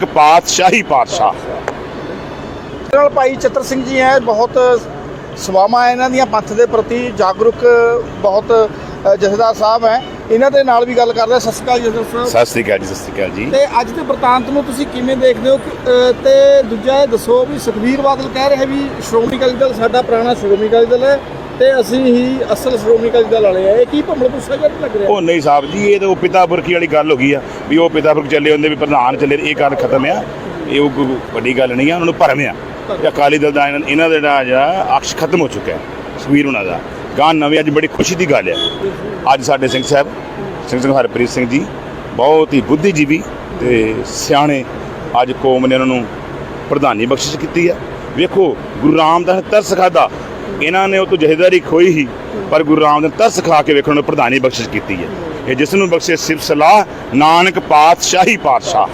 ਇੱਕ ਪਾਤਸ਼ਾਹੀ ਪਾਤਸ਼ਾਹ ਨਾਲ ਭਾਈ ਚਤਰ ਸਿੰਘ ਜੀ ਹੈ ਬਹੁਤ ਸਵਾਮਾ ਇਹਨਾਂ ਦੀਆਂ ਪੰਥ ਦੇ ਪ੍ਰਤੀ ਜਾਗਰੂਕ ਬਹੁਤ ਜਥੇਦਾਰ ਸਾਹਿਬ ਹੈ ਇਹਨਾਂ ਦੇ ਨਾਲ ਵੀ ਗੱਲ ਕਰਦੇ ਸਤਿ ਸ਼੍ਰੀ ਅਕਾਲ ਜਥੇਦਾਰ ਸਾਹਿਬ। ਸਤਿ ਸ੍ਰੀ ਅਕਾਲ ਜੀ ਸਤਿ ਸ੍ਰੀ ਅਕਾਲ ਜੀ। ਤੇ ਅੱਜ ਦੇ ਵਰਤਾਂਤ ਨੂੰ ਤੁਸੀਂ ਕਿਵੇਂ ਦੇਖਦੇ ਹੋ ਕਿ, ਅ, ਤੇ ਦੂਜਾ ਇਹ ਦੱਸੋ ਵੀ ਸੁਖਬੀਰ ਬਾਦਲ ਕਹਿ ਰਹੇ ਵੀ ਸ਼੍ਰੋਮਣੀ ਅਕਾਲੀ ਦਲ ਸਾਡਾ ਪੁਰਾਣਾ ਸ਼੍ਰੋਮਣੀ ਅਕਾਲੀ ਦਲ ਹੈ ਤੇ ਅਸੀਂ ਹੀ ਅਸਲ ਸ਼੍ਰੋਮਣੀ ਅਕਾਲੀ ਦਲ ਵਾਲੇ ਆ। ਇਹ ਕੀ ਭੰਬਲ ਪੁੱਛਾ ਨਹੀਂ ਲੱਗ ਰਿਹਾ? ਉਹ ਨਹੀਂ ਸਾਹਿਬ ਜੀ ਇਹ ਤਾਂ ਉਹ ਪਿਤਾ ਪੁਰਖੀ ਵਾਲੀ ਗੱਲ ਹੋ ਗਈ ਆ ਵੀ ਉਹ ਪਿਤਾ ਪੁਰਖ ਚੱਲੇ ਹੁੰਦੇ ਵੀ ਪ੍ਰਧਾਨ ਚੱਲੇ ਇਹ ਗੱਲ ਖਤਮ ਆ। ਇਹ ਉਹ ਕੋਈ ਵੱਡੀ ਗੱਲ ਨਹੀਂ ਆ ਉਹਨਾਂ ਨੂੰ ਭਰਮ ਆ। ਕਿ ਅਕਾਲੀ ਦਲ ਦਾ ਇਹਨਾਂ ਦਾ ਜਿਹੜਾ ਜਿਹੜਾ ਅਕਸ਼ ਖਤਮ ਹੋ ਚੁੱਕਾ ਹੈ ਸੁਖਬੀਰ ਉਹਨਾਂ ਦਾ। ਗਾਂ ਨਵੇਂ ਅੱਜ ਬੜੀ ਖੁਸ਼ੀ ਦੀ ਗੱਲ ਹੈ ਅੱਜ ਸਾਡੇ ਸਿੰਘ ਸਾਹਿਬ ਸਿੰਘ ਸਿੰਘ ਹਰਪ੍ਰੀਤ ਸਿੰਘ ਜੀ ਬਹੁਤ ਹੀ ਬੁੱਧੀਜੀਵੀ ਤੇ ਸਿਆਣੇ ਅੱਜ ਕੌਮ ਨੇ ਉਹਨਾਂ ਨੂੰ ਪ੍ਰਧਾਨੀ ਬਖਸ਼ਿਸ਼ ਕੀਤੀ ਹੈ ਵੇਖੋ ਗੁਰੂ ਰਾਮਦਾਸ ਤਰਸ ਖਾਦਾ ਇਹਨਾਂ ਨੇ ਉਹ ਤੋਂ ਜਹੇਦਾਰੀ ਖੋਈ ਹੀ ਪਰ ਗੁਰੂ ਰਾਮਦਾਸ ਨੇ ਤਰਸ ਖਾ ਕੇ ਵੇਖਣ ਨੂੰ ਪ੍ਰਧਾਨੀ ਬਖਸ਼ਿਸ਼ ਕੀਤੀ ਹੈ। ਇਹ ਜਿਸ ਨੂੰ ਬਖਸ਼ੇ ਸਿਫਤ ਸਲਾਹ, ਨਾਨਕ ਪਾਤਸ਼ਾਹੀ ਪਾਤਸ਼ਾਹ।